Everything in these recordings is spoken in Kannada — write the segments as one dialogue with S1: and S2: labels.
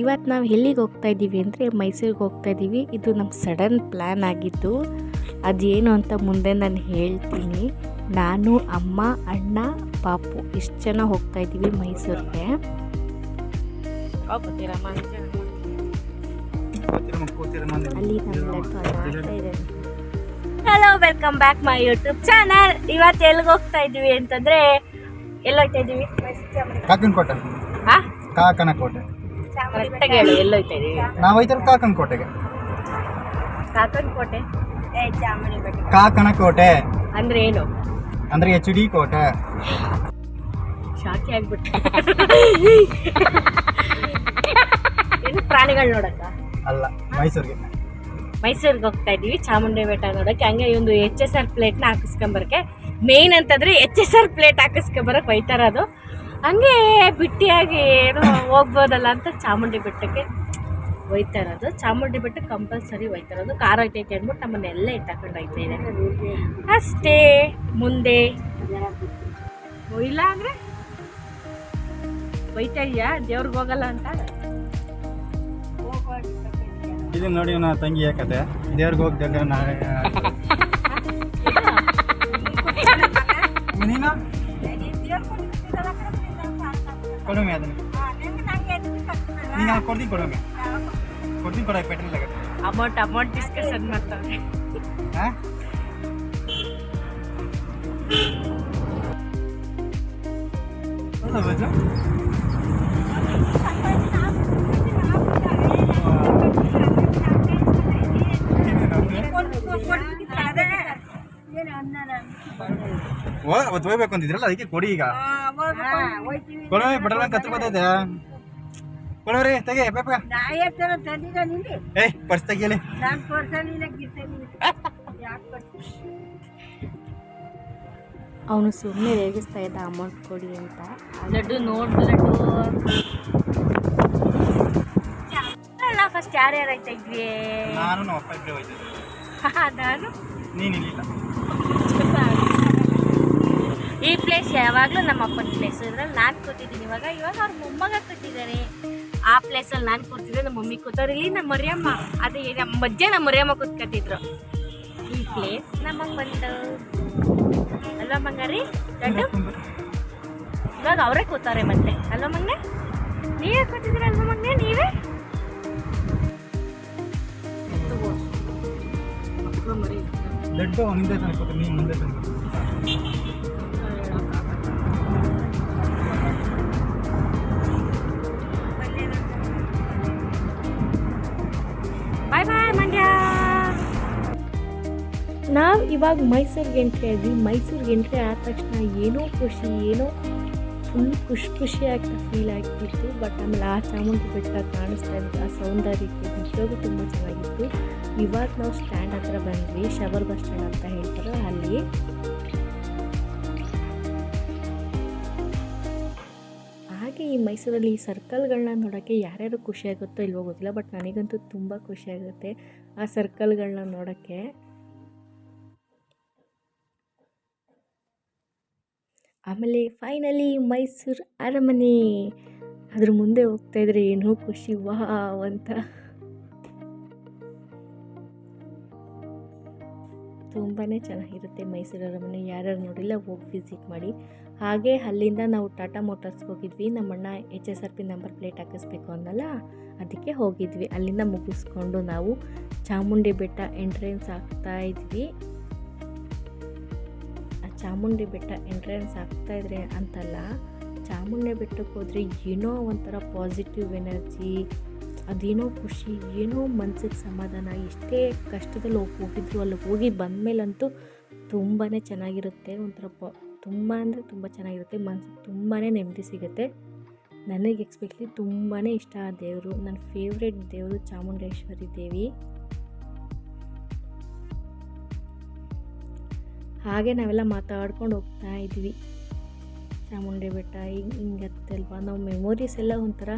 S1: ಇವತ್ತು ನಾವು ಎಲ್ಲಿಗೆ ಹೋಗ್ತಾ ಇದ್ದೀವಿ ಅಂದರೆ ಮೈಸೂರಿಗೆ ಹೋಗ್ತಾ ಇದ್ದೀವಿ. ಇದು ನಮ್ಮ ಸಡನ್ ಪ್ಲ್ಯಾನ್ ಆಗಿದ್ದು ಅದೇನು ಅಂತ ಮುಂದೆ ನಾನು ಹೇಳ್ತೀನಿ. ನಾನು ಅಮ್ಮ ಅಣ್ಣ ಪಾಪು ಇಷ್ಟು ಜನ ಹೋಗ್ತಾ ಇದ್ದೀವಿ ಮೈಸೂರಿಗೆ. ಅಲ್ಲಿ hello welcome back my YouTube channel ಇವತ್ತು ಎಲ್ಲಿಗೆ ಹೋಗ್ತಾ ಇದ್ದೀವಿ ಅಂತಂದರೆ ಎಲ್ಲಿ ಹೋಗ್ತಾ ಇದ್ದೀವಿ?
S2: ಕಾಕನಕೋಟೆ.
S1: ಹಾ?
S2: ಕಾಕನಕೋಟೆ.
S1: ಕರೆಕ್ಟಾಗಿ ಕಾಕನ ಎಲ್ಲಿ ಹೋಗ್ತಾ ಕೋಟೆ
S2: ನಾವು ಹೋಯ್ತಾರೆ ಕಾಕನಕೋಟೆಗೆ
S1: ಕಾಕನಕೋಟೆ ಏ ಚಾಮುಂಡಿ ಬೆಟ್ಟ.
S2: ಕಾಕನಕೋಟೆ
S1: ಅಂದ್ರೆ ಏನು?
S2: ಅಂದ್ರೆ ಎಚ್ ಡಿ ಕೋಟೆ.
S1: ಶಾಕಿ ಆಗ್ಬಿಟ್ಟು. ಏನು ಪ್ರಾಣಿಗಳು ನೋಡಕ್ಕ?
S2: ಅಲ್ಲ ಮೈಸೂರಿಗೆ.
S1: ಮೈಸೂರಿಗೆ ಹೋಗ್ತಾ ಇದೀವಿ ಚಾಮುಂಡಿ ಬೆಟ್ಟ ನೋಡಕ್ಕೆ. ಹಂಗೆ ಒಂದು ಎಚ್ ಎಸ್ ಆರ್ ಪ್ಲೇಟ್ನ ಹಾಕಿಸ್ಕೊಂಬರಕ್ಕೆ. ಮೇನ್ ಅಂತಂದ್ರೆ ಎಚ್ ಎಸ್ ಆರ್ ಪ್ಲೇಟ್ ಹಾಕಿಸ್ಕೊಂಬರಕ್ಕೆ ಹೋಯ್ತಾರ ಅದು ಹಂಗೆ ಬಿಟ್ಟಿಯಾಗಿ ಏನು ಹೋಗ್ಬೋದಲ್ಲ ಅಂತ ಚಾಮುಂಡಿ ಬೆಟ್ಟಕ್ಕೆ ಒಯ್ತಾ ಇರೋದು. ಚಾಮುಂಡಿ ಬೆಟ್ಟಕ್ಕೆ ಕಂಪಲ್ಸರಿ ಒಯ್ತಾ ಇರೋದು. ಕಾರ್ ಹೋಯ್ತೈತೆ ಅಂದ್ಬಿಟ್ಟು ನಮ್ಮನ್ನೆಲ್ಲ ಇಟ್ಟಾಕೊಂಡು ಹೋಯ್ತಾ ಇದೆ ಅಷ್ಟೇ ಮುಂದೆ. ಇಲ್ಲ ಅಂದ್ರೆ? ಹೋಯ್ತಾ ಇದೆಯಾ? ದೇವ್ರಿಗೆ ಹೋಗಲ್ಲ ಅಂತ?
S2: ಇದು ನೋಡಿ ನಾ ತಂಗಿ ಯಾಕತೆ ದೇವ್ರಿಗೆ ಹೋಗ್ದಲ್ಲಿ ನಾಳೆ ನೀನು? ಕೊಡಮೆ ಅದನ್ನ? ನೀನು ನಾನು ಕೊಡ್ತೀನಿ ಕೊಡೋಮೆ. ಕೊಡ್ತೀನಿ ಕೊಡ ಪೆಟ್ರೋಲ್ ಆಗತ್ತೆ
S1: ಅಮೌಂಟ್ ಅಮೌಂಟ್ ಡಿಸ್ಕಷನ್ ಮಾಡ್ತಾರೆ
S2: ಹಾಂ? ಹೋಗ್ಬೇಕು ಅಂತಿದ್ರಲ್ಲ ಅದಕ್ಕೆ ಕೊಡಿ ಈಗ. ಕೊಡವೆ ಬಿಡಲ್ಲ ಕತ್ತು ಬಂದೈತೆ. ಬರ್ತೈತೆ ಕೊಡವ್ರಿ ತೆಗಿ ಬೇಪ ಏಯ್ ಪರ್ಸ್ ತೆಗಿಲಿ
S1: ಅವನು ಸುಮ್ಮನೆ ರೇಗಿಸ್ತಾ ಇದ್ದ ಅಮೌಂಟ್ ಕೊಡಿ ಅಂತ. ಲಡ್ಡು ನೋಡ್ ಲಡ್ಡು. ಫಸ್ಟ್ ಯಾರ್ಯಾರು ಆಯ್ತಾ ಇದ್ವಿ
S2: ನಾನು
S1: ನಾನು?
S2: ನೀನು ಇಲ್ಲಿಲ್ಲ
S1: ಈ ಪ್ಲೇಸ್ ಯಾವಾಗಲೂ ನಮ್ಮ ಅಪ್ಪನ ಪ್ಲೇಸ್ ಇದ್ರಲ್ಲಿ ನಾನು ಕೂತಿದ್ದೀನಿ. ಇವಾಗ ಇವಾಗ ಅವ್ರ ಮೊಮ್ಮಗ ಕೂತಿದ್ದಾರೆ. ಆ ಪ್ಲೇಸಲ್ಲಿ ನಾನು ಕೂತಿದ್ದೆ ನಮ್ಮ ಮಮ್ಮಿ ಕೂತವ್ರು ಇಲ್ಲಿ ನಮ್ಮ ಮರಿಯಮ್ಮ, ಅದೇ ನಮ್ಮ ಮಜ್ಜೆ ನಮ್ಮ ಮರಿಯಮ್ಮ ಕೂತ್ಕೊತಿದ್ರು ಈ ಪ್ಲೇಸ್ ನಮಗೆ ಬಂತು. ಅಲ್ವಾ ಮಂಗಾರಿ? ದೊಡ್ಡ ಇವಾಗ ಅವರೇ ಕೂತಾರೆ ಮತ್ತೆ. ಅಲ್ವಾ ಮಂಗೆ ನೀವೇ ಕೂತಿದ್ರೆ ಅಲ್ವಾ ಮಂಗನೆ? ನೀವೇ? ಮರಿ
S2: ಲಡ್ಡು ಹಿಂದೆ ತನಕ ನೀವು ಮುಂದೆ ತನಕ
S1: ಇವಾಗ ಮೈಸೂರಿಗೆ ಎಂಟ್ರಿ ಆದ್ವಿ, ಮೈಸೂರಿಗೆ ಎಂಟ್ರಿ ಆದ ತಕ್ಷಣ ಏನೋ ಖುಷಿ, ಏನೋ ಫುಲ್ ಖುಷಿ ಖುಷಿ ಆಗ್ತಾ ಫೀಲ್ ಆಗ್ತಿತ್ತು. ಬಟ್ ಆಮೇಲೆ ಆ ಚಾಮುಂಡಿ ಬೆಟ್ಟ ಕಾಣಿಸ್ತಾ ಇತ್ತು, ಆ ಸೌಂದರ್ಯಕ್ಕೆ ನಿಜವಾಗೂ ತುಂಬ ಚೆನ್ನಾಗಿತ್ತು. ಇವಾಗ ನಾವು ಸ್ಟ್ಯಾಂಡ್ ಹತ್ರ ಬಂದ್ವಿ, ಶಬರ್ ಬಸ್ ಸ್ಟ್ಯಾಂಡ್ ಅಂತ ಹೇಳ್ತಾರೆ ಅಲ್ಲಿ ಹಾಗೆ ಈ ಮೈಸೂರಲ್ಲಿ ಈ ಸರ್ಕಲ್ಗಳನ್ನ ನೋಡೋಕ್ಕೆ ಯಾರ್ಯಾರು ಖುಷಿ ಆಗುತ್ತೋ ಇಲ್ವೋ ಗೊತ್ತಿಲ್ಲ ಬಟ್ ನನಗಂತೂ ತುಂಬ ಖುಷಿ ಆಗುತ್ತೆ ಆ ಸರ್ಕಲ್ಗಳನ್ನ ನೋಡೋಕ್ಕೆ. ಆಮೇಲೆ ಫೈನಲಿ ಮೈಸೂರು ಅರಮನೆ. ಅದ್ರ ಮುಂದೆ ಹೋಗ್ತಾ ಇದ್ರೆ ಏನೋ ಖುಷಿ ವಾವ್ ಅಂತ. ತುಂಬಾ ಚೆನ್ನಾಗಿರುತ್ತೆ ಮೈಸೂರು ಅರಮನೆ. ಯಾರ್ಯಾರು ನೋಡಿಲ್ಲ ಹೋಗಿ ವಿಸಿಟ್ ಮಾಡಿ. ಹಾಗೆ ಅಲ್ಲಿಂದ ನಾವು ಟಾಟಾ ಮೋಟರ್ಸ್ಗೆ ಹೋಗಿದ್ವಿ. ನಮ್ಮಣ್ಣ H S R P number plate ಹಾಕಿಸ್ಬೇಕು ಅಂದಲ್ಲ, ಅದಕ್ಕೆ ಹೋಗಿದ್ವಿ. ಅಲ್ಲಿಂದ ಮುಗಿಸ್ಕೊಂಡು ನಾವು ಚಾಮುಂಡಿ ಬೆಟ್ಟ ಎಂಟ್ರೆನ್ಸ್ ಆಗ್ತಾ ಇದ್ವಿ. ಚಾಮುಂಡಿ ಬೆಟ್ಟ ಎಂಟ್ರೆನ್ಸ್ ಆಗ್ತಾ ಇದ್ರೆ ಅಂತಲ್ಲ, ಚಾಮುಂಡಿ ಬೆಟ್ಟಕ್ಕೆ ಹೋದರೆ ಏನೋ ಒಂಥರ ಪಾಸಿಟಿವ್ ಎನರ್ಜಿ ಅದೇನೋ ಖುಷಿ, ಏನೋ ಮನ್ಸಿಗೆ ಸಮಾಧಾನ, ಎಷ್ಟೇ ಕಷ್ಟದಲ್ಲಿ ಹೋಗಿ ಹೋಗಿದ್ರು ಅಲ್ಲಿ ಹೋಗಿ ಬಂದಮೇಲಂತೂ ತುಂಬಾ ಚೆನ್ನಾಗಿರುತ್ತೆ ಒಂಥರ ಪ ತುಂಬ ಅಂದರೆ ತುಂಬ ಚೆನ್ನಾಗಿರುತ್ತೆ, ಮನ್ಸಿಗೆ ತುಂಬಾ ನೆಮ್ಮದಿ ಸಿಗುತ್ತೆ. ನನಗೆ ಎಕ್ಸ್ಪೆಕ್ಟ್ಲಿ ತುಂಬಾ ಇಷ್ಟ ಆ ದೇವರು, ನನ್ನ ಫೇವ್ರೆಟ್ ದೇವರು ಚಾಮುಂಡೇಶ್ವರಿ ದೇವಿ. ಹಾಗೆ ನಾವೆಲ್ಲ ಮಾತಾಡ್ಕೊಂಡು ಹೋಗ್ತಾ ಇದ್ವಿ. ಚಾಮುಂಡಿ ಬೆಟ್ಟ, ಹಿಂಗೆ ಅಲ್ವಾ ನಾವು ಮೆಮೊರೀಸ್ ಎಲ್ಲ ಒಂಥರ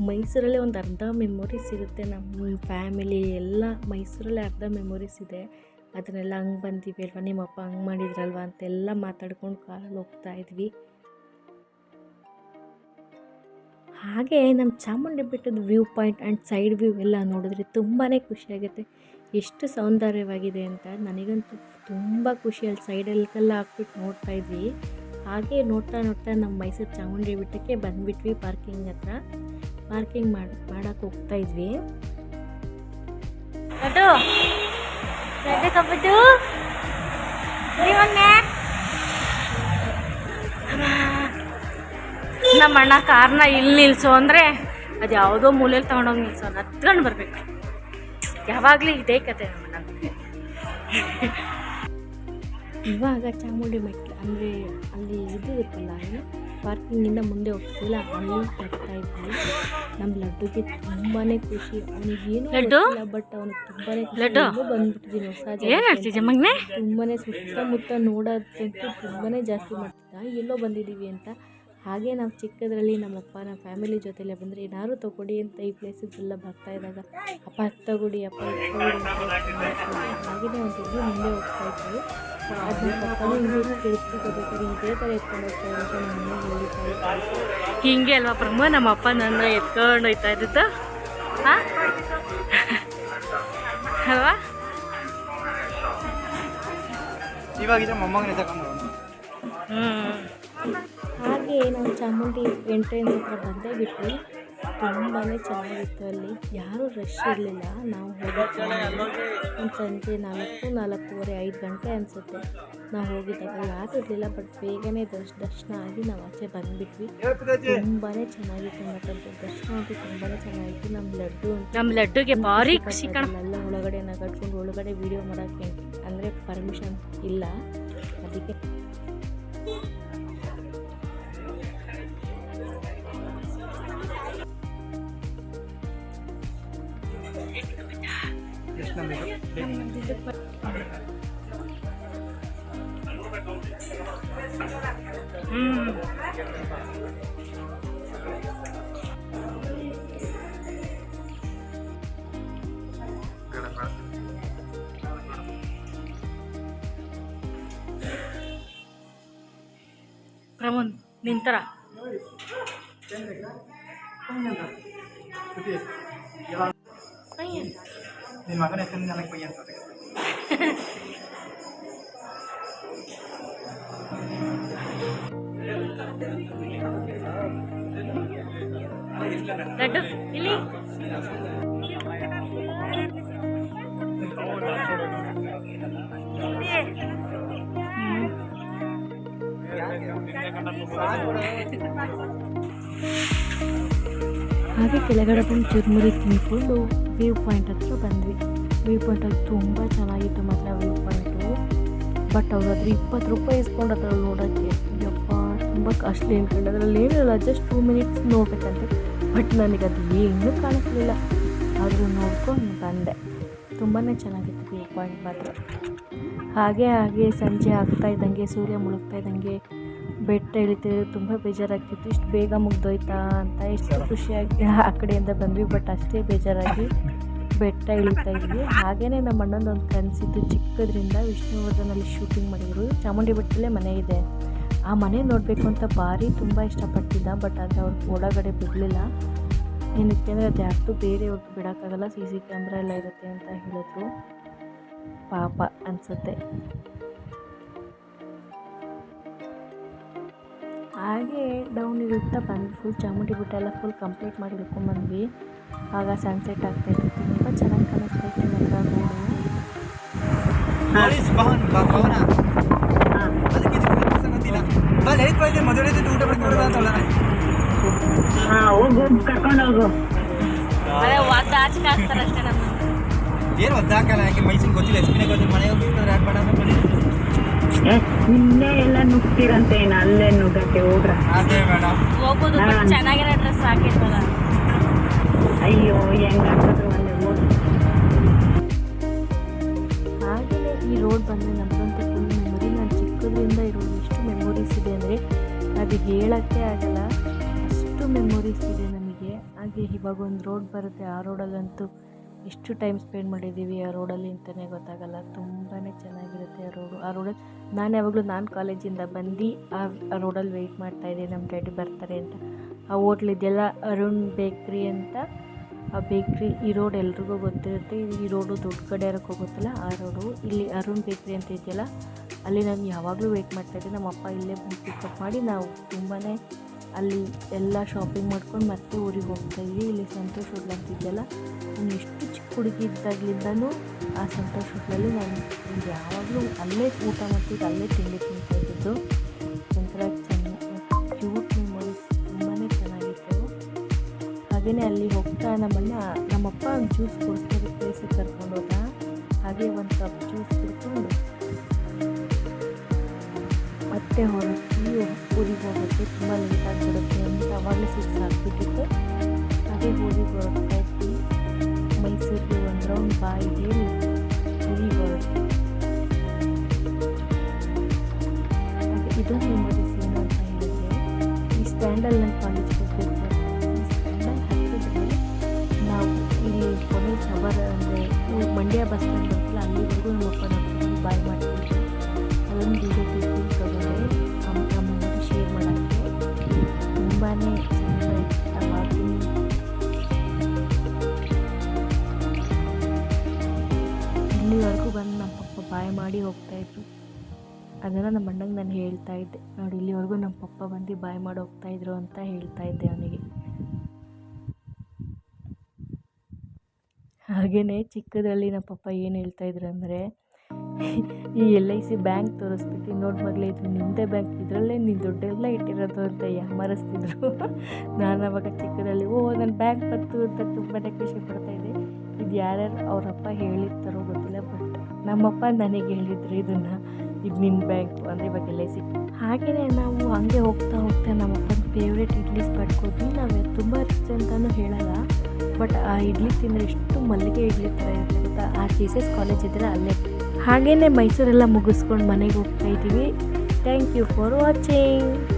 S1: ಮೈಸೂರಲ್ಲೇ ಒಂದು ಅರ್ಧ ಮೆಮೊರೀಸ್ ಇರುತ್ತೆ. ನಮ್ಮ ಫ್ಯಾಮಿಲಿ ಎಲ್ಲ ಮೈಸೂರಲ್ಲೇ ಅರ್ಧ ಮೆಮೊರೀಸ್ ಇದೆ. ಅದನ್ನೆಲ್ಲ ಹಂಗೆ ಬಂದೀವಿ ಅಲ್ವಾ? ನಿಮ್ಮಪ್ಪ ಹಂಗೆ ಮಾಡಿದ್ರಲ್ವ ಅಂತೆಲ್ಲ ಮಾತಾಡ್ಕೊಂಡು ಕಾಲಲ್ಲಿ ಹೋಗ್ತಾ ಇದ್ವಿ. ಹಾಗೆ ನಮ್ಮ ಚಾಮುಂಡಿ ಬೆಟ್ಟದ view point and side view ಎಲ್ಲ ನೋಡಿದ್ರೆ ತುಂಬಾ ಖುಷಿಯಾಗುತ್ತೆ ಎಷ್ಟು ಸೌಂದರ್ಯವಾಗಿದೆ ಅಂತ ನನಗಂತೂ ತುಂಬ ಖುಷಿ. ಅಲ್ಲಿ ಸೈಡಲ್ಗೆಲ್ಲ ಹಾಕ್ಬಿಟ್ಟು ನೋಡ್ತಾ ಇದ್ವಿ. ಹಾಗೆ ನೋಡ್ತಾ ನೋಡ್ತಾ ನಮ್ಮ ಮೈಸೂರು ಚಾಮುಂಡಿ ಬೆಟ್ಟಕ್ಕೆ ಬಂದ್ಬಿಟ್ವಿ ಪಾರ್ಕಿಂಗ್ ಹತ್ರ. ಪಾರ್ಕಿಂಗ್ ಮಾಡಿ ಮಾಡೋಕ್ಕೆ ಹೋಗ್ತಾ ಇದ್ವಿ. ಅದು ಕಬ್ಬದು ನಮ್ಮ ಅಣ್ಣ ಕಾರ್ನ ಇಲ್ಲಿ ನಿಲ್ಸೋ ಅಂದರೆ ಅದು ಯಾವುದೋ ಮೂಲೆಯಲ್ಲಿ ತೊಗೊಂಡೋಗಿ ನಿಲ್ಸೋ ಹತ್ಕೊಂಡು ಬರಬೇಕು. ಯಾವಾಗಲೂ ಇದೇ ಕತೆ ಇವಾಗ ಚಾಮುಂಡಿ ಮೆಟ್ಲು ಅಂದರೆ ಅಲ್ಲಿ ಇದು ಇರುತ್ತಲ್ಲ ಏನು? ಪಾರ್ಕಿಂಗಿಂದ ಮುಂದೆ ಹೋಗ್ತಿಲ್ಲ ಅಲ್ಲಿ ಬರ್ತಾ ಇದ್ವಿ. ನಮ್ಮ ಲಡ್ಡುಗೆ ತುಂಬಾ ಖುಷಿ. ಅವನಿಗೆ ಏನು
S3: ಲಡ್ಡು?
S1: ಬಟ್ ಅವನಿಗೆ ತುಂಬಾ
S3: ಲಡ್ಡು?
S1: ಬಂದ್ಬಿಟ್ಟಿದ್ದೀನಿ ಹೊಸ ತುಂಬಾ ಸುತ್ತಮುತ್ತ ನೋಡೋದಂತೂ ತುಂಬಾ ಜಾಸ್ತಿ ಮಾಡ್ತಿದ್ದ. ಎಲ್ಲೋ ಬಂದಿದ್ದೀವಿ ಅಂತ. ಹಾಗೆ ನಾವು ಚಿಕ್ಕದರಲ್ಲಿ ನಮ್ಮ ಅಪ್ಪ ನಮ್ಮ ಫ್ಯಾಮಿಲಿ ಜೊತೆಲೆ ಬಂದರೆ ಏನಾದ್ರು ತೊಗೊಡಿ ಅಂತ ಈ ಪ್ಲೇಸಸ್ಗೆಲ್ಲ ಬರ್ತಾ ಇದ್ದಾಗ ಅಪ್ಪ ಅದು ತಗೊಡಿ ಅಪ್ಪ ಹಾಗೆಯೇ ಒಂದು ಇದ್ವಿ ಮುಂದೆ ಹೋಗ್ತಾ ಇದ್ವಿ. ಹಿಂಗೆ ಇದೇ ಥರ ಎತ್ಕೊಂಡು ಹೋಗ್ತಾ ಇರೋದು ನಮ್ಮ ಮನೆಗೆ ಹೇಳ್ತಾ
S3: ಅಲ್ವಾ ಪ್ರಮ ನಮ್ಮ ಅಪ್ಪ ನನ್ನ ಎತ್ಕೊಂಡು ಹೋಯ್ತಾ ಇದ್ದಿತ್ತು ಹಾಂ ಅಲ್ವಾ?
S2: ಇವಾಗ ಇದು ಮೊಮ್ಮಗನೇ ತಗೊಂಡು
S3: ಹ್ಞೂ
S1: ಹಾಗೆ ನಾವು ಚಾಮುಂಡಿ ಎಂಟ್ರೆನ್ಸ್ ಹತ್ರ ಬಂದೇ ಬಿಟ್ವಿ. ತುಂಬಾ ಚೆನ್ನಾಗಿತ್ತು ಅಲ್ಲಿ. ಯಾರೂ ರಶ್ ಇರಲಿಲ್ಲ. ನಾವು ಹೋಗಿದ್ದು ಒಂದು ಸಂಜೆ ನಾಲ್ಕು ನಾಲ್ಕೂವರೆ ಐದು ಗಂಟೆ ಅನಿಸುತ್ತೆ. ನಾವು ಹೋಗಿದ್ದಾಗ ಯಾರೂ ಇರಲಿಲ್ಲ ಬಟ್ ಬೇಗನೆ ದರ್ಶ ದರ್ಶನ ಆಗಿ ನಾವು ಆಚೆ ಬಂದುಬಿಟ್ವಿ. ತುಂಬಾ ಚೆನ್ನಾಗಿತ್ತು ಮತ್ತು ದರ್ಶನ ಅಂತೂ ತುಂಬಾ ಚೆನ್ನಾಗಿತ್ತು. ನಮ್ಮ ಲಡ್ಡು
S3: ನಮ್ಮ ಲಡ್ಡುಗೆ ಭಾರಿ ಖುಷಿ
S1: ಎಲ್ಲ ಒಳಗಡೆ ನಗಡ್ಕೊಂಡು ಒಳಗಡೆ ವಿಡಿಯೋ ಮಾಡೋಕ್ಕೆ ಅಂದರೆ ಪರ್ಮಿಷನ್ ಇಲ್ಲ. ಅದಕ್ಕೆ
S2: ಎಷ್ಟು ನಮ್ದು
S3: ಹ್ಞೂ ಪ್ರಮೋನ್ ನಿಂತರ
S2: ನಿನ್ನ ಮಗನ ಎತ್ತಂದು ನನಗೆ ಬೈ ಅಂತ
S3: ಲಡ್ಡು ಇಲ್ಲಿ
S1: ಹಾಗೆ ಕೆಳಗಡೆ ಬಂದು ಚುರುಮುರಿ ತಿಂದ್ಕೊಂಡು ವ್ಯೂ ಪಾಯಿಂಟ್ ಹತ್ರ ಬಂದ್ವಿ. ವ್ಯೂ ಪಾಯಿಂಟಲ್ಲಿ ತುಂಬ ಚೆನ್ನಾಗಿತ್ತು ಮಾತ್ರ ವ್ಯೂ ಪಾಯಿಂಟು ಬಟ್ ಅವ್ರು ಅದ್ರ ಇಪ್ಪತ್ತು ರೂಪಾಯಿ ಇಸ್ಕೊಂಡು ಅದ್ರಲ್ಲಿ ನೋಡೋಕ್ಕೆ. ಯಪ್ಪ, ತುಂಬ ಕಾಸ್ಟ್ಲಿ ಅನ್ಕೊಂಡು. ಅದರಲ್ಲಿ ಏನಿಲ್ಲ ಜಸ್ಟ್ ಟೂ ಮಿನಿಟ್ಸ್ ನೋಡ್ಬೇಕಂತೆ. ಬಟ್ ನನಗೆ ಅದು ಏನೂ ಕಾಣಿಸ್ಲಿಲ್ಲ. ಆದರೂ ನೋಡ್ಕೊಂಡು ಬಂದೆ. ತುಂಬಾ ಚೆನ್ನಾಗಿತ್ತು ವ್ಯೂ ಪಾಯಿಂಟ್ ಮಾತ್ರ. ಹಾಗೆ ಹಾಗೆ ಸಂಜೆ ಆಗ್ತಾ ಇದ್ದಂಗೆ, ಸೂರ್ಯ ಮುಳುಗ್ತಾ ಇದ್ದಂಗೆ ಬೆಟ್ಟ ಇಳಿತೀವಿ ತುಂಬ ಬೇಜಾರಾಗ್ತಿತ್ತು. ಇಷ್ಟು ಬೇಗ ಮುಗ್ದೋಯ್ತಾ ಅಂತ ಎಷ್ಟು ಖುಷಿಯಾಗಿ ಆ ಕಡೆಯಿಂದ ಬಂದ್ವಿ, ಬಟ್ ಅಷ್ಟೇ ಬೇಜಾರಾಗಿ ಬೆಟ್ಟ ಇಳಿತಾ ಇದ್ವಿ. ಹಾಗೆಯೇ ನಮ್ಮ ಅಣ್ಣಂದು ಒಂದು ಕನಸಿತ್ತು ಚಿಕ್ಕದ್ರಿಂದ ವಿಷ್ಣುವರ್ಧನಲ್ಲಿ ಶೂಟಿಂಗ್ ಮಾಡಿದ್ರು. ಚಾಮುಂಡಿ ಬೆಟ್ಟದಲ್ಲೇ ಮನೆ ಇದೆ. ಆ ಮನೆ ನೋಡಬೇಕು ಅಂತ ಭಾರಿ ತುಂಬ ಇಷ್ಟಪಟ್ಟಿದ್ದ, ಬಟ್ ಅದು ಅವ್ರ ಒಳಗಡೆ ಬಿಡಲಿಲ್ಲ. ಏನಕ್ಕೆ ಅಂದರೆ ಅದು ಯಾರ್ದು ಬೇರೆಯವ್ರದ್ದು ಬಿಡೋಕ್ಕಾಗಲ್ಲ ಸಿ ಸಿ ಕ್ಯಾಮ್ರಾ ಎಲ್ಲ ಇರುತ್ತೆ ಅಂತ ಹೇಳಿದ್ರು. ಪಾಪ ಅನಿಸುತ್ತೆ. ಹಾಗೆ ಡೌನ್ ಇರುತ್ತಾ ಬಂದು ಫುಲ್ ಚಾಮುಂಡಿ ಬೆಟ್ಟ ಎಲ್ಲ ಫುಲ್ ಕಂಪ್ಲೀಟ್ ಮಾಡಿ ಇಳ್ಕೊಂಬಂದ್ವಿ ಆಗ ಸನ್ಸೆಟ್ ಆಗ್ತಾಯಿತ್ತು ತುಂಬ ಚೆನ್ನಾಗಿ ಕಾಣಿಸ್ತಾ ಇತ್ತು ಮಾತ್ರ
S2: ಏನು ಒದ್ದಾಕಲ್ಲ ಯಾಕೆ ಮೈಸೂರು ಗೊತ್ತಿಲ್ಲ. ಎಸ್ಪಿನೇ ಗೊತ್ತಿಲ್ಲ ಮನೆ ಹೋಗಿ ಬೇಡ ಅಂತ
S4: ನಿನ್ನೆ ಎಲ್ಲ ನುಗ್ತಿರಂತೆ ಏನು? ಅಲ್ಲೇ ನುಗ್ಗಕ್ಕೆ ಹೋಗ್ರ
S2: ಅದೇ ಮೇಡಮ್
S3: ಹೋಗ್ಬೋದು but ಚೆನ್ನಾಗಿರೋ ಡ್ರೆಸ್ ಹಾಕಿರ್ತಾರ?
S4: ಅಯ್ಯೋ ಹೆಂಗ್ ಹಾಕಿದ್ರು ಒಂದೇ ಹೋಗಿ.
S1: ಹಾಗೆಯೇ ಈ ರೋಡ್ ಬಂದರೆ ನಮಗಂತೂ ಫುಲ್ ಮೆಮೊರಿ ನಾನು ಚಿಕ್ಕದ್ರಿಂದ ಇರೋದು ಎಷ್ಟು ಮೆಮೊರೀಸ್ ಇದೆ ಅಂದರೆ ಅದು ಹೇಳೋಕ್ಕೆ ಆಗಲ್ಲ. ಅಷ್ಟು ಮೆಮೊರೀಸ್ ಇದೆ ನಮಗೆ. ಹಾಗೆ ಇವಾಗ ಒಂದು ರೋಡ್ ಬರುತ್ತೆ ಆ ರೋಡಲ್ಲಂತೂ ಎಷ್ಟು ಟೈಮ್ ಸ್ಪೆಂಡ್ ಮಾಡಿದ್ದೀವಿ ಆ ರೋಡಲ್ಲಿ ಅಂತಲೇ ಗೊತ್ತಾಗಲ್ಲ. ತುಂಬಾ ಚೆನ್ನಾಗಿರುತ್ತೆ ಆ ರೋಡು. ಆ ರೋಡಲ್ಲಿ ನಾನು ಯಾವಾಗಲೂ ನಾನು ಕಾಲೇಜಿಂದ ಬಂದು ಆ ರೋಡಲ್ಲಿ ವೆಯ್ಟ್ ಇದ್ದೀನಿ. ನಮ್ಮ ಡ್ಯಾಡಿ ಬರ್ತಾರೆ ಅಂತ. ಆ ಹೋಟ್ಲ್ ಇದೆಯಲ್ಲ, ಅರುಣ್ ಬೇಕ್ರಿ ಅಂತ. ಆ ಬೇಕ್ರಿ ಈ ರೋಡ್ ಎಲ್ರಿಗೂ ಗೊತ್ತಿರುತ್ತೆ. ಈ ರೋಡು ದೊಡ್ಡ ಕಡೆ ಇರೋಕ್ಕೆ ಹೋಗುತ್ತಲ್ಲ, ಆ ರೋಡು. ಇಲ್ಲಿ ಅರುಣ್ ಬೇಕ್ರಿ ಅಂತ ಇದೆಯಲ್ಲ, ಅಲ್ಲಿ ನಾನು ಯಾವಾಗಲೂ ವೆಯ್ಟ್ ಇದ್ದೀನಿ. ನಮ್ಮ ಅಪ್ಪ ಇಲ್ಲೇ ಬಂದು ಪಿಕಪ್ ಮಾಡಿ ನಾವು ತುಂಬಾ ಅಲ್ಲಿ ಎಲ್ಲ ಶಾಪಿಂಗ್ ಮಾಡ್ಕೊಂಡು ಮತ್ತೆ ಊರಿಗೆ ಹೋಗ್ತಾಯಿದ್ವಿ ಇಲ್ಲಿ ಸಂತೋಷ್ ಹೋಟ್ಲ್ ಅಂತಿದೆಯಲ್ಲ ನಾನು ಎಷ್ಟು ಚಿಕ್ಕ ಹುಡುಗಿ ಇದ್ದಾಗಲಿಂದನೂ ಆ ಸಂತೋಷದಲ್ಲಿ ನಾನು ಯಾವಾಗಲೂ ಅಲ್ಲೇ ಊಟ ಮಾಡ್ತಿದ್ದು, ಅಲ್ಲೇ ತಿಂಡಿ ತಿಂತಾ ಇದ್ದಿದ್ದು. ಒಂಥರ ಚೆನ್ನ, ಕ್ಯೂಟ್ ಮೆಮೊರೀಸ್ ತುಂಬಾ ಚೆನ್ನಾಗಿತ್ತು. ಹಾಗೆಯೇ ಅಲ್ಲಿ ಹೋಗ್ತಾ ನಮ್ಮನ್ನು, ನಮ್ಮಪ್ಪ ಒಂದು ಜ್ಯೂಸ್ ಕೊಡ್ತಾರೆ, ಪ್ಲೇಸಿಗೆ ಕರ್ಕೊಂಡು ಹೋದ. ಹಾಗೆ ಒಂದು ಕಪ್ ಜ್ಯೂಸ್ ಕುಡ್ಕೊಂಡು ಮತ್ತೆ ಹೊರಗೆ ಊರಿಗೆ ಹೋಗೋಕ್ಕೆ ತುಂಬ ಲೇಟ್ ಆಗಿಬಿಡುತ್ತೆ ಅಂತ ಅವಾಗಲೇ ಸಿಕ್ಸ್ ಆಗಿಬಿಟ್ಟಿತ್ತು. ಹಾಗೆ ಊರಿಗೆ ಹೊರಡ್ತಾ ಇದ್ವಿ by ಒಂದು river. ಬಾಯಿ ಹೇಳಿ ಊರಿಗೆ ಹೊರಟ್ವಿ ಹಾಗೆ ಇದೊಂದು ಮೆಮೊರೀಸ್ ಏನು ಅಂತ ಈ ಸ್ಟ್ಯಾಂಡಲ್ಲಿ ನನ್ನ ಕಾಲೇಜ್ಗೆ ಈ ಹತ್ತಿದ್ರೆ ನಾವು ಇಲ್ಲಿ ಕೊನೆ ಶವರ್ ಅಂದರೆ ಮಂಡ್ಯ ಬಸ್ ಸ್ಟ್ಯಾಂಡ್ ಬರ್ತಲ್ಲ ಅಲ್ಲಿವರೆಗೂ ನಮ್ಮ ಅಪ್ಪ ನಮ್ಮ ಬಾಯ್ ಮಾಡ್ತಿದ್ವಿ. ಬಾಯ್ ಮಾಡಿ ಹೋಗ್ತಾಯಿದ್ರು ಅದನ್ನು ನಮ್ಮ ಅಣ್ಣಂಗೆ ನಾನು ಹೇಳ್ತಾ ಇದ್ದೆ. ನೋಡಿ, ಇಲ್ಲಿವರೆಗೂ ನಮ್ಮ ಪಪ್ಪ ಬಂದು ಬಾಯ್ ಮಾಡಿ ಹೋಗ್ತಾಯಿದ್ರು ಅಂತ ಹೇಳ್ತಾ ಇದ್ದೆ ಅವನಿಗೆ. ಹಾಗೆಯೇ ಚಿಕ್ಕದ್ರಲ್ಲಿ ನಮ್ಮ ಪಪ್ಪ ಏನು ಹೇಳ್ತಾಯಿದ್ರು ಅಂದರೆ, ಈ ಎಲ್ ಐ ಸಿ ಬ್ಯಾಂಕ್ ತೋರಿಸ್ಬಿಟ್ಟು ನೋಡಿ ಮಗಳೇ, ಇದು ನಿಮ್ಮದೇ ಬ್ಯಾಂಕ್, ಇದರಲ್ಲೇ ನೀನು ದುಡ್ಡೆಲ್ಲ ಇಟ್ಟಿರೋದು ಅಂತ ಯಾಮರಿಸ್ತಿದ್ರು. ನಾನು ಅವಾಗ ಚಿಕ್ಕದಲ್ಲಿ ಓ ನನ್ನ ಬ್ಯಾಂಕ್ ಬಂತು ಅಂತ ತುಂಬಾ ಖುಷಿ ಇದೆ ಇದು ಯಾರ್ಯಾರು ಅವರಪ್ಪ ಹೇಳಿರ್ತಾರೋ ನಮ್ಮಪ್ಪ ನನಗೆ ಹೇಳಿದ್ರು ಇದನ್ನು, ಇದು ನಿನ್ನ ಬ್ಯಾಂಕು ಅಂದರೆ ಇವಾಗ ಎಲ್ ಐ ಸಿ. ಹಾಗೆಯೇ ನಾವು ಹಂಗೆ ಹೋಗ್ತಾ ಹೋಗ್ತಾ ನಮ್ಮಪ್ಪನ ಫೇವ್ರೇಟ್ ಇಡ್ಲಿ ಸ್ಪಾಟ್ಗೆ ನಾವು ತುಂಬ ರಿಚ್ ಅಂತಲೂ ಹೇಳಲ್ಲ. ಬಟ್ ಆ ಇಡ್ಲಿ ತಿಂದರೆ ಎಷ್ಟು ಮಲ್ಲಿಗೆ ಇಡ್ಲಿ ಥರ ಇರುತ್ತೆ ಗೊತ್ತಾ? ಆ ಎಸ್ ಕಾಲೇಜ್ ಇದ್ದರೆ ಅಲ್ಲೇ. ಹಾಗೆಯೇ ಮೈಸೂರೆಲ್ಲ ಮುಗಿಸ್ಕೊಂಡು ಮನೆಗೆ ಹೋಗ್ತಾ ಇದ್ದೀವಿ. Thank you for watching